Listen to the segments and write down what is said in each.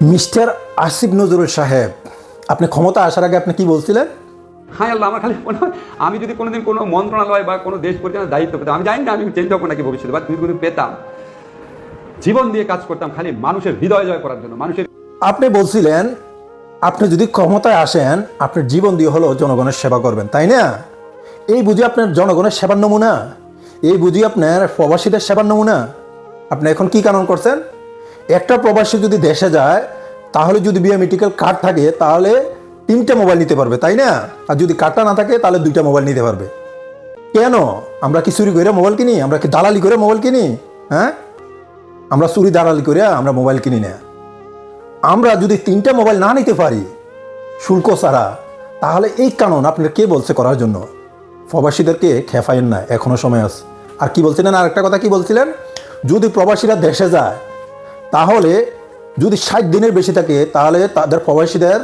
Mister Asif Nazrul সাহেব আপনি ক্ষমতা আসার আগে আপনি কি বলছিলেন? হ্যাঁ আল্লাহ আমার খালি মনে হয় আমি যদি কোনোদিন কোনো মন্ত্রণালয় বা কোনো দেশ পরিচালনার দায়িত্ব পেতাম আমি জানি না আমি চেঞ্জ হব নাকি ভবিষ্যতে বা তুমি যদি পেতাম। জীবন দিয়ে কাজ করতাম খালি মানুষের হৃদয় জয় করার জন্য মানুষের আপনি বলছিলেন আপনি যদি ক্ষমতায় আসেন আপনার জীবন দিয়ে হলো জনগণের সেবা করবেন তাই না? এই বুঝি আপনার জনগণের সেবার নমুনা এই বুঝি আপনার প্রবাসীদের সেবার নমুনা। আপনি এখন কি কারণ করছেন? একটা প্রবাসী যদি দেশে যায়, তাহলে যদি বিওমেট্রিক্যাল কার্ড থাকে, তাহলে তিনটে মোবাইল নিতে পারবে, তাই না? আর যদি কার্ডটা না থাকে, তাহলে দুইটা মোবাইল নিতে পারবে। কেন? আমরা কি চুরি করে মোবাইল কিনি? আমরা কি দালালি করে মোবাইল কিনি? হ্যাঁ? আমরা চুরি দালালি করে আমরা মোবাইল কিনি না। আমরা যদি তিনটা মোবাইল না নিতে পারি, শুল্ক ছাড়া, তাহলে এই কারণ আপনার কে বলছে করার জন্য? প্রবাসীদেরকে খেফাইন না, এখনও সময় আছে। আর কি বলছিলেন? আর একটা কথা কি বলছিলেন? যদি প্রবাসীরা দেশে যায় তাহলে যদি ষাট দিনের বেশি থাকে, তাহলে তাদের প্রবাসীদের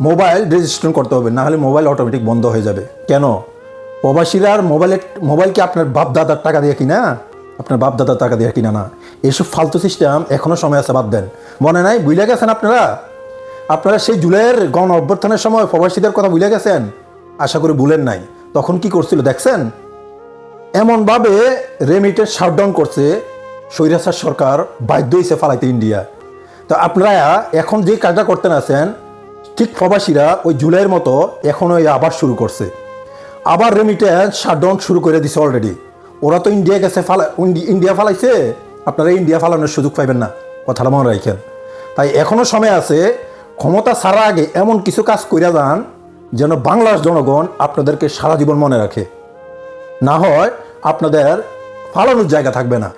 মোবাইল রেজিস্ট্রেশন করতে হবে না হলে মোবাইল অটোমেটিক বন্ধ হয়ে যাবে। কেন? প্রবাসীরা আর মোবাইলের মোবাইল কি আপনার বাপ দাদার টাকা দিয়ে কিনা? আপনার বাপ দাদার টাকা দিয়ে কিনা না। এইসব ফালতু সিস্টেম এখনও সময় আছে, বাদ দেন। মনে নাই? বুঝলে গেছেন আপনারা? আপনারা সেই জুলাইয়ের গণ অভ্যর্থনের সময় প্রবাসীদের কথা ভুলে গেছেন? আশা করি ভুলেন নাই। তখন কি করছিল, দেখছেন? এমনভাবে রেমিটেন্স শাটডাউন করছে স্বৈরাচার সরকার বাধ্য হয়েছে ফালাইতে ইন্ডিয়া। তো আপনারা এখন যে কাজটা করতে আছেন, ঠিক প্রবাসীরা ওই জুলাইয়ের মতো এখন ওই আবার শুরু করছে। আবার রেমিটেন্স শাটডাউন শুরু করে দিছে অলরেডি ওরা তো ইন্ডিয়া গেছে ফালা ইন্ডিয়া ফালাইছে, আপনারা ইন্ডিয়া ফালানোর সুযোগ পাইবেন না, কথাটা মনে রাখেন। তাই এখনও সময় আছে, ক্ষমতা ছাড়া আগে এমন কিছু কাজ কইরা যান, যেন বাংলার জনগণ আপনাদেরকে সারা জীবন মনে রাখে। না হয় আপনাদের ফালানোর জায়গা থাকবে না।